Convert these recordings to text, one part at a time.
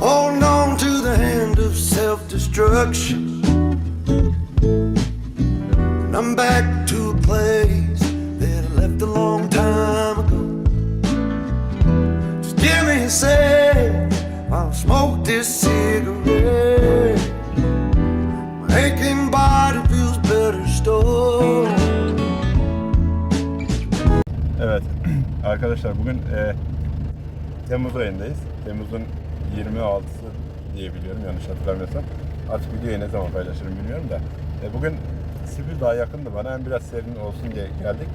holding on to the hand of self destruction. And I'm back to a place that I left a long time ago. Just give me a sec while smoke this cigarette. My aching body feels better still. Evet arkadaşlar bugün e, Temmuz ayındayız. Temmuz'un 26'sı diye biliyorum yanlış hatırlamıyorsam. Artık videoyu ne zaman paylaşırım bilmiyorum da. E, bugün Sibir daha yakındı bana. Hem biraz serin olsun diye geldik.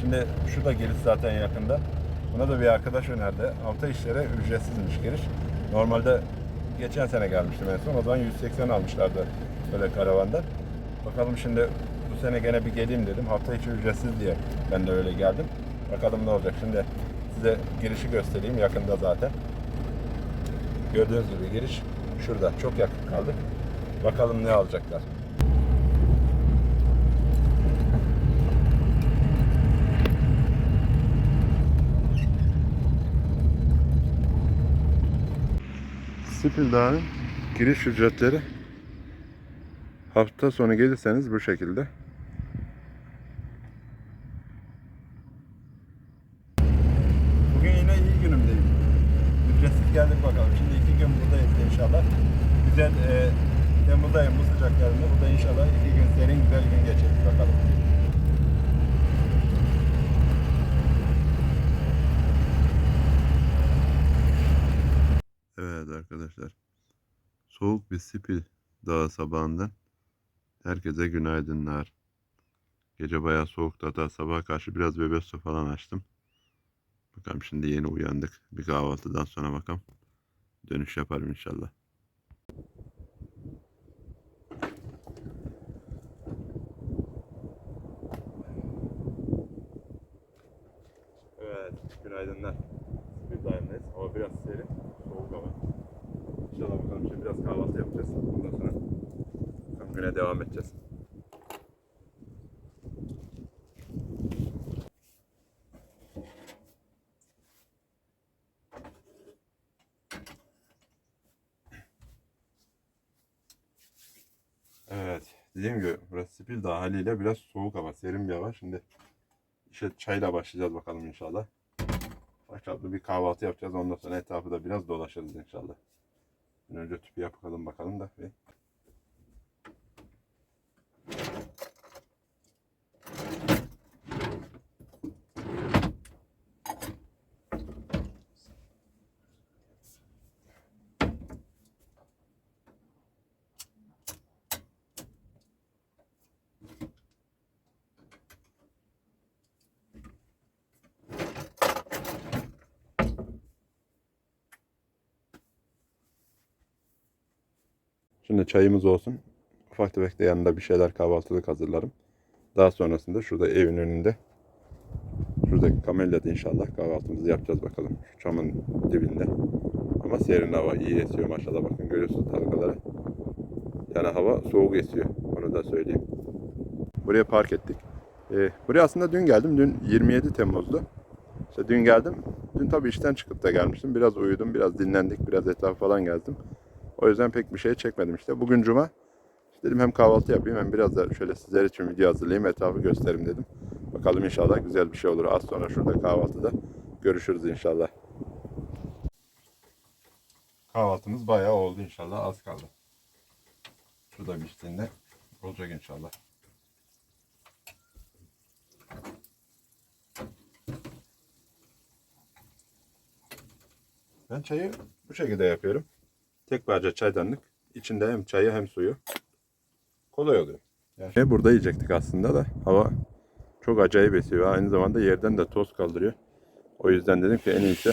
Şimdi şu da giriş zaten yakında. Buna da bir arkadaş önerdi. Hafta işlere ücretsizmiş giriş. Normalde geçen sene gelmiştim en son. O zaman 180 almışlardı böyle karavanda. Bakalım şimdi bu sene gene bir geleyim dedim. Hafta içi ücretsiz diye ben de öyle geldim. Bakalım ne olacak. Şimdi size girişi göstereyim. Yakında zaten. Gördüğünüz gibi giriş şurada. Çok yakın kaldık. Bakalım ne alacaklar. Sipil Dağı'nın giriş ücretleri hafta sonu gelirseniz bu şekilde. Bugün yine iyi günümdeyim. Ücretsiz geldik bakalım. Şimdi iki gün buradayız inşallah. Güzel e, Temmuz ayın bu sıcaklarında burada inşallah iki gün serin güzel gün geçiririz bakalım. Evet arkadaşlar. Soğuk bir Sipil Dağı sabahından herkese günaydınlar. Gece bayağı soğuktu hatta sabaha karşı biraz bebek falan açtım. Bakalım şimdi yeni uyandık. Bir kahvaltıdan sonra bakalım. Dönüş yaparım inşallah. Evet, günaydınlar. Bir daimdeyiz. Hava biraz serin, soğuk hava. İnşallah bakalım şimdi biraz kahvaltı yapacağız. Ondan sonra bakalım güne devam edeceğiz. Evet, dediğim gibi burası Spil Dağı haliyle biraz soğuk hava, serin bir hava. Şimdi işe çayla başlayacağız bakalım inşallah. Başlatlı bir kahvaltı yapacağız. Ondan sonra etrafı da biraz dolaşırız inşallah. Önce tüpü yapalım bakalım da. Bir. Şimdi çayımız olsun. Ufak tefek de yanında bir şeyler kahvaltılık hazırlarım. Daha sonrasında şurada evin önünde şuradaki kamelyada inşallah kahvaltımızı yapacağız bakalım. Şu çamın dibinde. Ama serin hava iyi esiyor maşallah bakın görüyorsunuz dalgaları. Yani hava soğuk esiyor. Onu da söyleyeyim. Buraya park ettik. Ee, buraya aslında dün geldim. Dün 27 Temmuz'du. İşte dün geldim. Dün tabii işten çıkıp da gelmiştim. Biraz uyudum, biraz dinlendik, biraz etraf falan gezdim. O yüzden pek bir şey çekmedim işte. Bugün cuma. Dedim hem kahvaltı yapayım hem biraz da şöyle sizler için video hazırlayayım, etrafı göstereyim dedim. Bakalım inşallah güzel bir şey olur. Az sonra şurada kahvaltıda görüşürüz inşallah. Kahvaltımız bayağı oldu inşallah. Az kaldı. Şurada piştiğinde olacak inşallah. Ben çayı bu şekilde yapıyorum. Tek parça çaydanlık. İçinde hem çayı hem suyu. Kolay oluyor. Yani burada yiyecektik aslında da hava çok acayip esiyor. Aynı zamanda yerden de toz kaldırıyor. O yüzden dedim ki en iyisi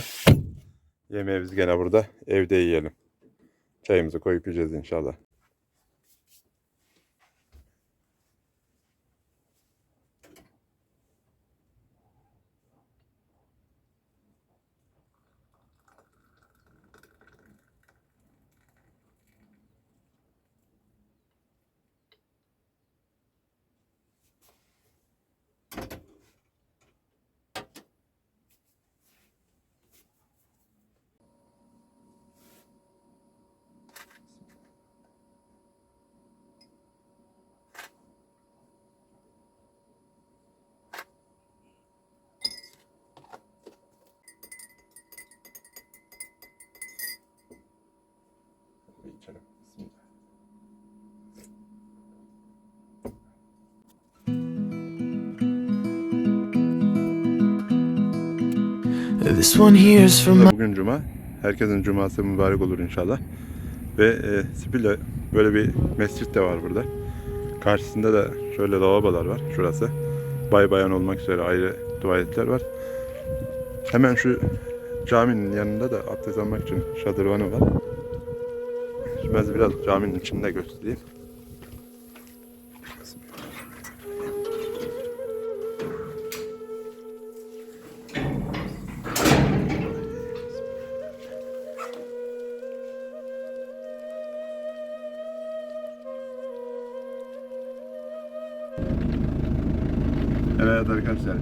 yemeğimizi gene burada evde yiyelim. Çayımızı koyup yiyeceğiz inşallah. This one here's from my Bugün cuma. Herkesin cuması mübarek olur inşallah. Ve e, Sipil'de böyle bir mescit de var burada. Karşısında da şöyle lavabolar var şurası. Bay bayan olmak üzere ayrı tuvaletler var. Hemen şu caminin yanında da abdest almak için şadırvanı var. Şimdi biraz caminin içinde göstereyim. Evet arkadaşlar.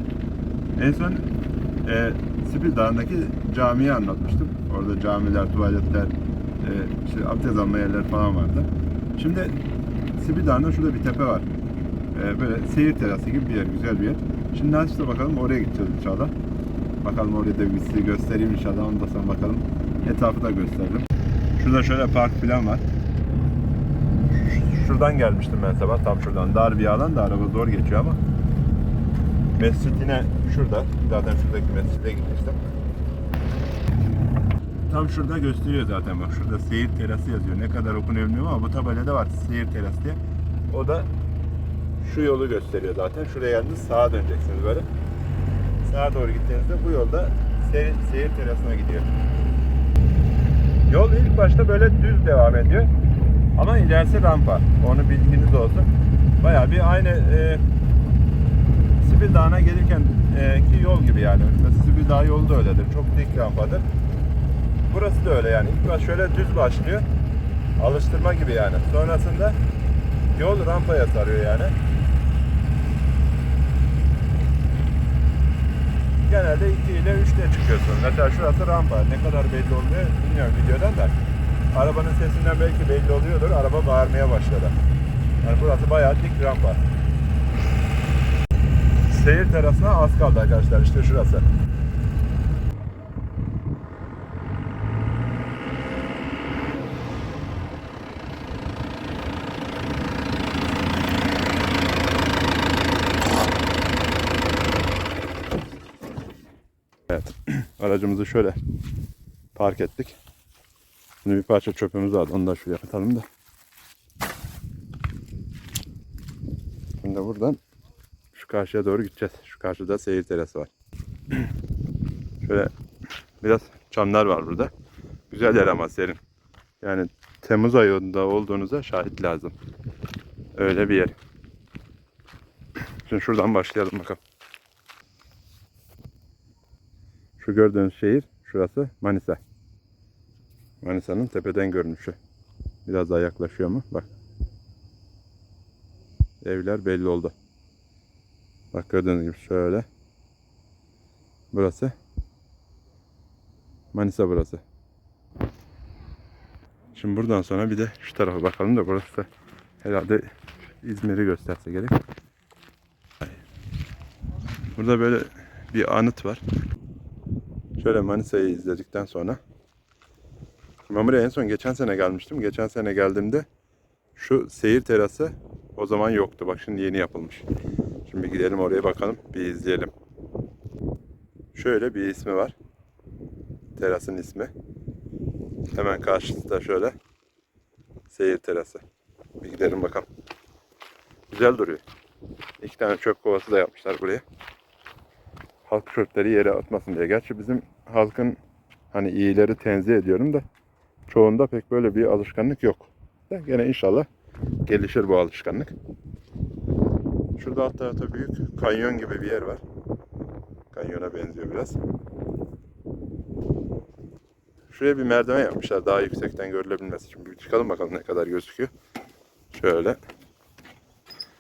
En son e, Sipil Dağı'ndaki camiyi anlatmıştım. Orada camiler, tuvaletler, e, işte abdest alma yerleri falan vardı. Şimdi Sipil Dağı'nda şurada bir tepe var. E, böyle seyir terası gibi bir yer, güzel bir yer. Şimdi nasipse bakalım oraya gideceğiz inşallah. Bakalım oraya da bir göstereyim inşallah. Onu da sonra bakalım. Etrafı da gösteririm. Şurada şöyle park falan var. Şuradan gelmiştim ben sabah. Tam şuradan. Dar bir alan da araba zor geçiyor ama. Mescid yine şurada. Zaten şuradaki mescide gitmiştim. Tam şurada gösteriyor zaten bak. Şurada seyir terası yazıyor. Ne kadar okunuyor ama bu tabelada var seyir terası diye. O da şu yolu gösteriyor zaten. Şuraya geldiniz sağa döneceksiniz böyle. Sağa doğru gittiğinizde bu yolda seyir, seyir terasına gidiyor. Yol ilk başta böyle düz devam ediyor. Ama ilerisi rampa. Onu bilginiz olsun. Bayağı bir aynı e, Sibil Dağı'na gelirken e, ki yol gibi yani. Mesela Sibil Dağı yolu da öyledir. Çok dik rampadır. Burası da öyle yani. İlk baş şöyle düz başlıyor. Alıştırma gibi yani. Sonrasında yol rampaya sarıyor yani. Genelde 2 ile 3 ile çıkıyorsun. Mesela şurası rampa. Ne kadar belli olmuyor bilmiyorum videodan da. Arabanın sesinden belki belli oluyordur. Araba bağırmaya başladı. Yani burası bayağı dik rampa. Seyir terasına az kaldı arkadaşlar. İşte şurası. Evet. Aracımızı şöyle park ettik. Şimdi bir parça çöpümüz vardı. Onu da şuraya atalım da. Şimdi buradan şu karşıya doğru gideceğiz. Şu karşıda seyir terası var. Şöyle biraz çamlar var burada. Güzel yer ama serin. Yani Temmuz ayında olduğunuza şahit lazım. Öyle bir yer. Şimdi şuradan başlayalım bakalım. Şu gördüğünüz şehir şurası Manisa. Manisa'nın tepeden görünüşü. Biraz daha yaklaşıyor mu? Bak. Evler belli oldu. Bak gördüğünüz gibi şöyle. Burası. Manisa burası. Şimdi buradan sonra bir de şu tarafa bakalım da burası da herhalde İzmir'i gösterse gerek. Burada böyle bir anıt var. Şöyle Manisa'yı izledikten sonra ben buraya en son geçen sene gelmiştim. Geçen sene geldiğimde şu seyir terası o zaman yoktu. Bak şimdi yeni yapılmış. Şimdi gidelim oraya bakalım. Bir izleyelim. Şöyle bir ismi var. Terasın ismi. Hemen karşısında şöyle seyir terası. Bir gidelim bakalım. Güzel duruyor. İki tane çöp kovası da yapmışlar buraya. Halk çöpleri yere atmasın diye. Gerçi bizim halkın hani iyileri tenzih ediyorum da çoğunda pek böyle bir alışkanlık yok. Da gene inşallah gelişir bu alışkanlık. Şurada alt tarafta büyük kanyon gibi bir yer var. Kanyona benziyor biraz. Şuraya bir merdiven yapmışlar daha yüksekten görülebilmesi için. Bir çıkalım bakalım ne kadar gözüküyor. Şöyle.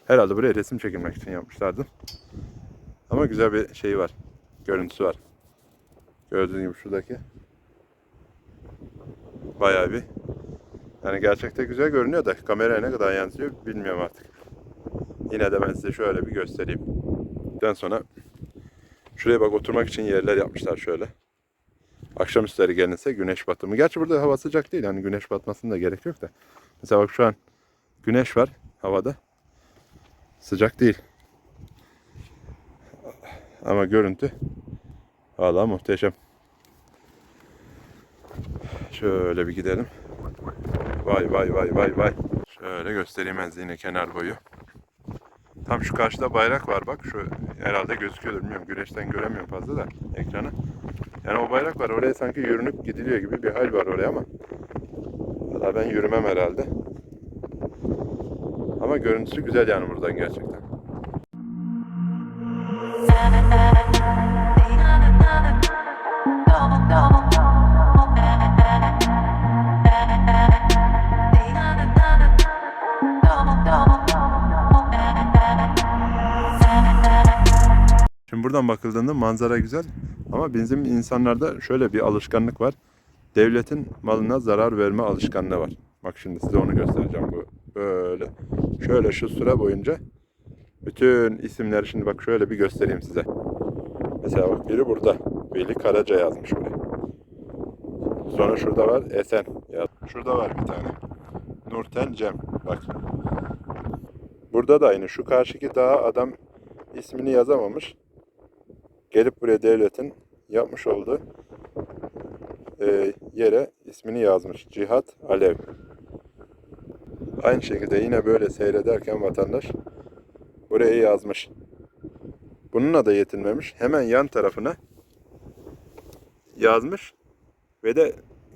Herhalde buraya resim çekilmek için yapmışlardı. Ama güzel bir şey var. Görüntüsü var. Gördüğünüz gibi şuradaki. Bayağı bir. Yani gerçekte güzel görünüyor da kameraya ne kadar yansıyor bilmiyorum artık. Yine de ben size şöyle bir göstereyim. Ondan sonra şuraya bak oturmak için yerler yapmışlar şöyle. Akşamüstleri gelinse güneş batımı. Gerçi burada hava sıcak değil. Yani güneş batmasına da gerek yok da. Mesela bak şu an güneş var havada. Sıcak değil. Ama görüntü hala muhteşem. Şöyle bir gidelim. Vay vay vay vay vay. Şöyle göstereyim ben yine kenar boyu. Tam şu karşıda bayrak var bak. Şu herhalde gözüküyordur bilmiyorum. Güneşten göremiyorum fazla da ekranı. Yani o bayrak var. Oraya sanki yürünüp gidiliyor gibi bir hal var oraya ama. Valla ben yürümem herhalde. Ama görüntüsü güzel yani buradan gerçekten. Buradan bakıldığında manzara güzel ama bizim insanlarda şöyle bir alışkanlık var. Devletin malına zarar verme alışkanlığı var. Bak şimdi size onu göstereceğim bu böyle. Şöyle şu süre boyunca bütün isimleri şimdi bak şöyle bir göstereyim size. Mesela bak biri burada. Veli Karaca yazmış buraya. Sonra şurada var Esen. Ya şurada var bir tane. Nurten Cem. Bak. Burada da aynı. Şu karşıki dağa adam ismini yazamamış. Gelip buraya devletin yapmış olduğu e, yere ismini yazmış. Cihat Alev. Aynı şekilde yine böyle seyrederken vatandaş buraya yazmış. Bununla da yetinmemiş. Hemen yan tarafına yazmış ve de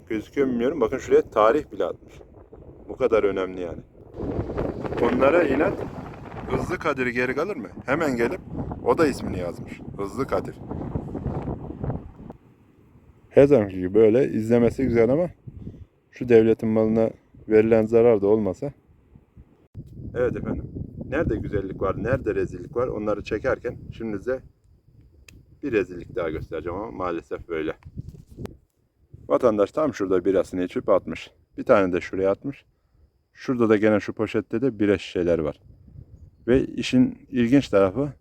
gözüküyor bilmiyorum. Bakın şuraya tarih bile atmış. Bu kadar önemli yani. Onlara inat Hızlı Kadir geri kalır mı? Hemen gelip o da ismini yazmış. Hızlı Kadir. Her zamanki gibi böyle izlemesi güzel ama şu devletin malına verilen zarar da olmasa. Evet efendim. Nerede güzellik var, nerede rezillik var onları çekerken şimdi size bir rezillik daha göstereceğim ama maalesef böyle. Vatandaş tam şurada birasını içip atmış. Bir tane de şuraya atmış. Şurada da gene şu poşette de bira şişeler var. Ve işin ilginç tarafı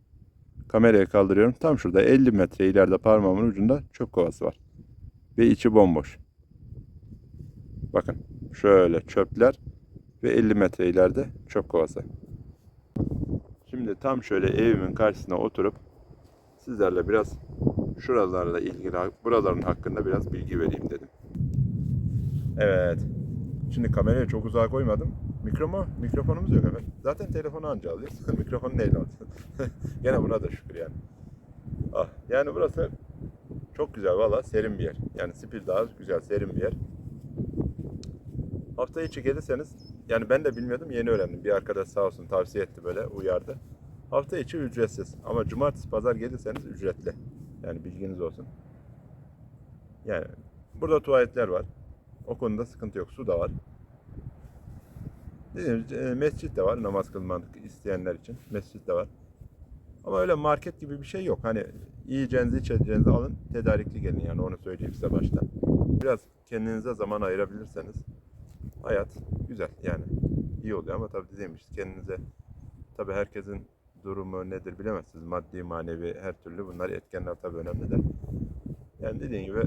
kameraya kaldırıyorum. Tam şurada 50 metre ileride parmağımın ucunda çöp kovası var. Ve içi bomboş. Bakın şöyle çöpler ve 50 metre ileride çöp kovası. Şimdi tam şöyle evimin karşısına oturup sizlerle biraz şuralarla ilgili buraların hakkında biraz bilgi vereyim dedim. Evet. Şimdi kamerayı çok uzağa koymadım. Mikrofon, mikrofonumuz yok evet. Zaten telefonu anca alıyoruz. Mikrofonu neyle alacağız? Gene buna da şükür yani. Ah, yani burası çok güzel valla serin bir yer. Yani Spil Dağı güzel serin bir yer. Hafta içi gelirseniz yani ben de bilmiyordum yeni öğrendim. Bir arkadaş sağ olsun tavsiye etti böyle uyardı. Hafta içi ücretsiz ama cumartesi pazar gelirseniz ücretli. Yani bilginiz olsun. Yani burada tuvaletler var. O konuda sıkıntı yok. Su da var. Dediğim gibi, e, mescit de var namaz kılmak isteyenler için. Mescit de var. Ama öyle market gibi bir şey yok. Hani yiyeceğinizi içeceğinizi alın tedarikli gelin yani onu söyleyeyim size baştan. Biraz kendinize zaman ayırabilirseniz hayat güzel yani iyi oluyor ama tabii dediğim işte kendinize tabii herkesin durumu nedir bilemezsiniz. Maddi, manevi her türlü bunlar etkenler tabii önemli de. Yani dediğim gibi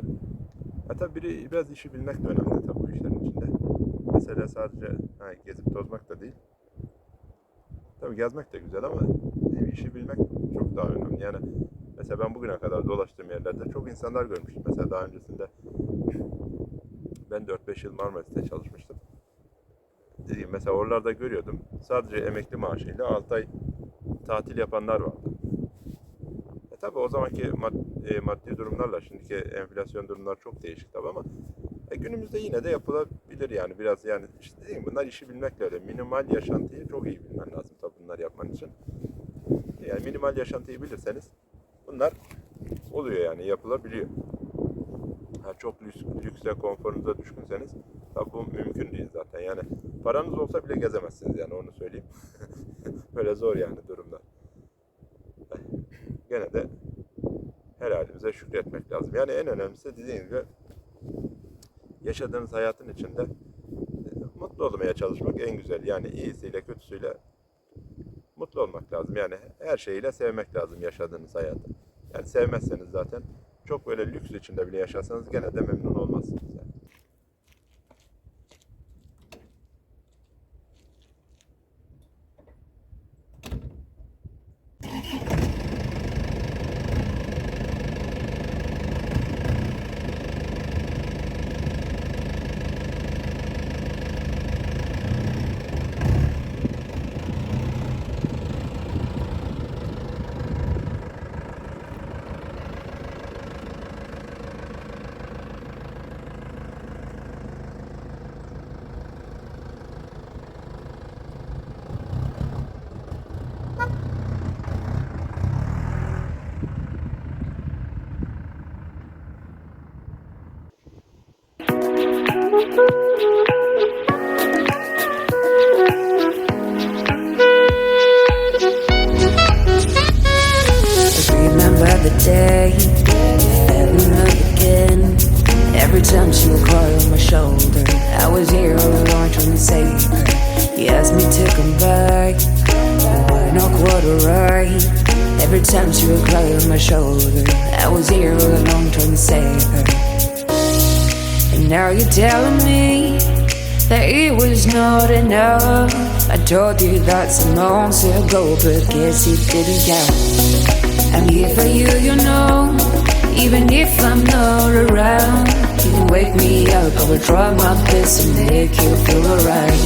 ya tabii biri biraz işi bilmek de önemli tabii bu işlerin. Mesela sadece ha, gezip tozmak da değil. Tabii gezmek de güzel ama işi bilmek çok daha önemli. Yani mesela ben bugüne kadar dolaştığım yerlerde çok insanlar görmüştüm. Mesela daha öncesinde ben 4-5 yıl Marmaris'te çalışmıştım. Dediğim mesela oralarda görüyordum. Sadece emekli maaşıyla 6 ay tatil yapanlar vardı. E tabi o zamanki mad- e, maddi durumlarla şimdiki enflasyon durumlar çok değişik tabi ama e, günümüzde yine de yapılabilir yani biraz yani işte dediğim gibi, bunlar işi bilmekle öyle. Minimal yaşantıyı çok iyi bilmen lazım tabi bunlar yapman için. Yani minimal yaşantıyı bilirseniz bunlar oluyor yani yapılabiliyor. Ha, çok lüks, lükse, konforunuza düşkünseniz tabi bu mümkün değil zaten. Yani paranız olsa bile gezemezsiniz yani onu söyleyeyim. Böyle zor yani durumlar. Gene de her halimize şükretmek lazım. Yani en önemlisi dediğim gibi yaşadığınız hayatın içinde e, mutlu olmaya çalışmak en güzel. Yani iyisiyle kötüsüyle mutlu olmak lazım. Yani her şeyiyle sevmek lazım yaşadığınız hayatı. Yani sevmezseniz zaten çok böyle lüks içinde bile yaşasanız gene de memnun olmazsınız yani. Remember the day again. Every time she would cry on my shoulder, I was here all along trying to save her. He asked me to come back, but not quite alright. Every time she would cry on my shoulder, I was here all alone trying to save her. And now you're telling me that it was not enough. I told you that some months ago, but guess you didn't count. I'm here for you, you know. Even if I'm not around, you can wake me up. I will try my best to make you feel alright.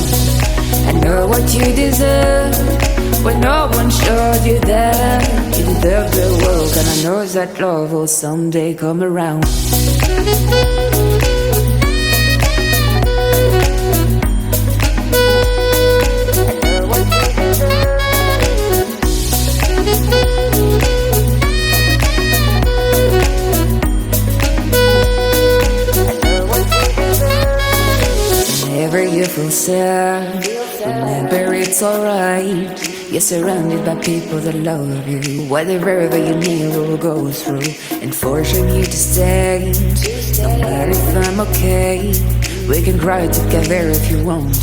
I know what you deserve, but no one showed you that. You deserve the world, and I know that love will someday come around. You feel remember it's alright. You're surrounded by people that love you. Whatever you need will go through and forcing you to stay. No matter if I'm okay, we can cry together if you want to.